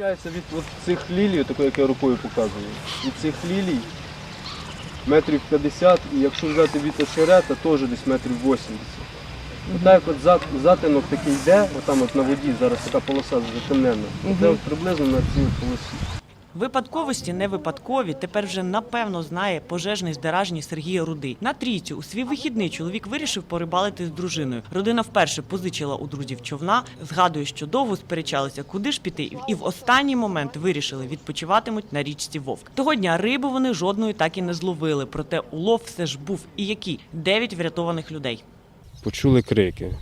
Получається від цих лілій, тако, як я рукою показую, від цих лілій метрів 50, і якщо взяти від очерета, теж десь метрів 80. Отак от зат- затинок такий йде, отам от на воді, зараз така полоса затемнена. Це от приблизно на цій полосі. Випадковості не випадкові. Тепер вже напевно знає пожежний з Деражні Сергій Рудий. На трійцю у свій вихідний чоловік вирішив порибалити з дружиною. Родина вперше позичила у друзів човна. Згадує, що довго сперечалися, куди ж піти, і в останній момент вирішили відпочиватимуть на річці Вовк. Того дня риби вони жодної так і не зловили. Проте улов все ж був. І які дев'ять врятованих людей. Почули крики.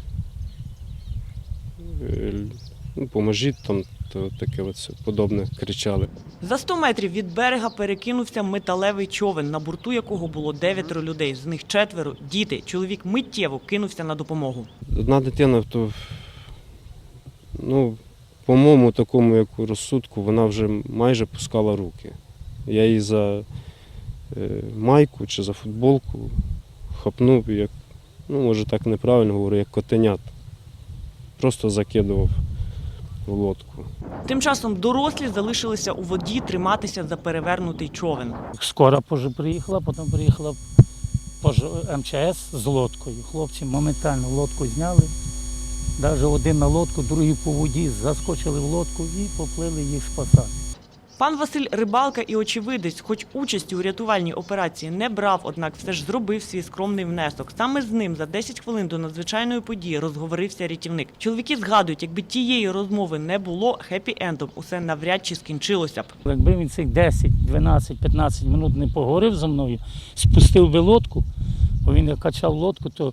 Ну, поможіть там, то таке оце подобне кричали. За 100 метрів від берега перекинувся металевий човен, на борту якого було дев'ятеро людей. З них четверо діти. Чоловік миттєво кинувся на допомогу. Одна дитина, то, ну, по моєму такому як розсудку, вона вже майже пускала руки. Я її за е, майку чи за футболку хапнув, як, ну, може так неправильно говорю, як котенят. Просто закидував лодку. Тим часом дорослі залишилися у воді триматися за перевернутий човен. Скоро позже приїхала, потім приїхала пож- МЧС з лодкою. Хлопці моментально лодку зняли. Навіть один на лодку, другий по воді, заскочили в лодку і поплили їх спасати. Пан Василь Рибалка і очевидець, хоч участі у рятувальній операції не брав, однак все ж зробив свій скромний внесок. Саме з ним за 10 хвилин до надзвичайної події розговорився рятівник. Чоловіки згадують, якби тієї розмови не було, хеппі-ендом усе навряд чи скінчилося б. Якби він цих 10, 12, 15 минут не поговорив зі мною, спустив би лодку, бо він качав лодку, то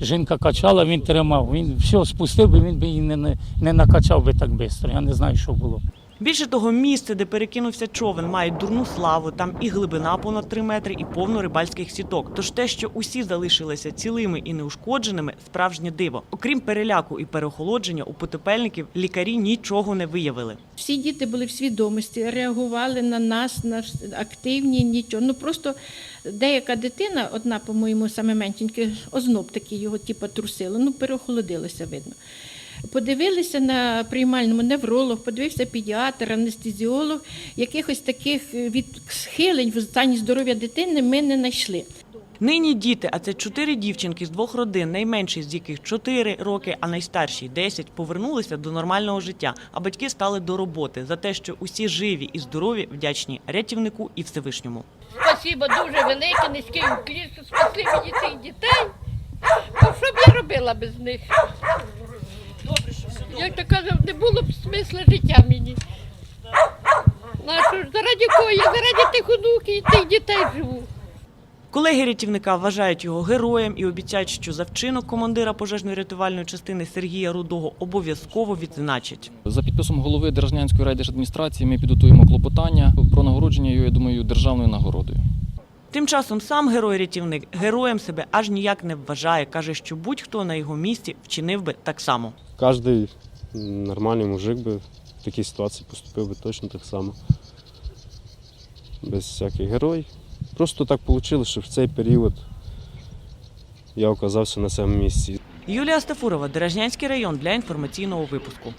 жінка качала, він тримав. Він все спустив би, він би її не, не накачав би так швидко. Я не знаю, що було. Більше того, місце, де перекинувся човен, має дурну славу. Там і глибина понад 3 метри, і повно рибальських сіток. Тож те, що усі залишилися цілими і неушкодженими, справжнє диво. Окрім переляку і переохолодження, у потепельників лікарі нічого не виявили. Всі діти були в свідомості, реагували на нас, на активні, нічого. Ну просто деяка дитина, одна, по-моєму, саме меншенька, озноб такий його типу, трусило, ну переохолодилося, видно. Подивилися на приймальному невролог, подивився педіатр, анестезіолог. Якихось таких е, відхилень в стані здоров'я дитини ми не знайшли. Нині діти, а це чотири дівчинки з двох родин, найменші з яких 4 роки, а найстарші 10, повернулися до нормального життя. А батьки стали до роботи за те, що усі живі і здорові, вдячні рятівнику і Всевишньому. Спасибо дуже велике, низький уклін, що спасли мені цих дітей. Ну, що б я робила без них? Як то казав, не було б смисла життя мені. Що ж, заради кого я заради тих онуків і тих дітей живу. Колеги рятівника вважають його героєм і обіцяють, що за вчинок командира пожежної рятувальної частини Сергія Рудого обов'язково відзначать. За підписом голови Держнянської райдержадміністрації ми підготуємо клопотання про нагородження його, я думаю, державною нагородою. Тим часом сам герой-рятівник героєм себе аж ніяк не вважає. каже, що будь-хто на його місці вчинив би так само. Кожен нормальний мужик би в такій ситуації поступив би точно так само. Без всяких герой. Просто так вийшло, що в цей період я оказався на цьому місці. Юлія Стафурова, Деражнянський район для інформаційного випуску.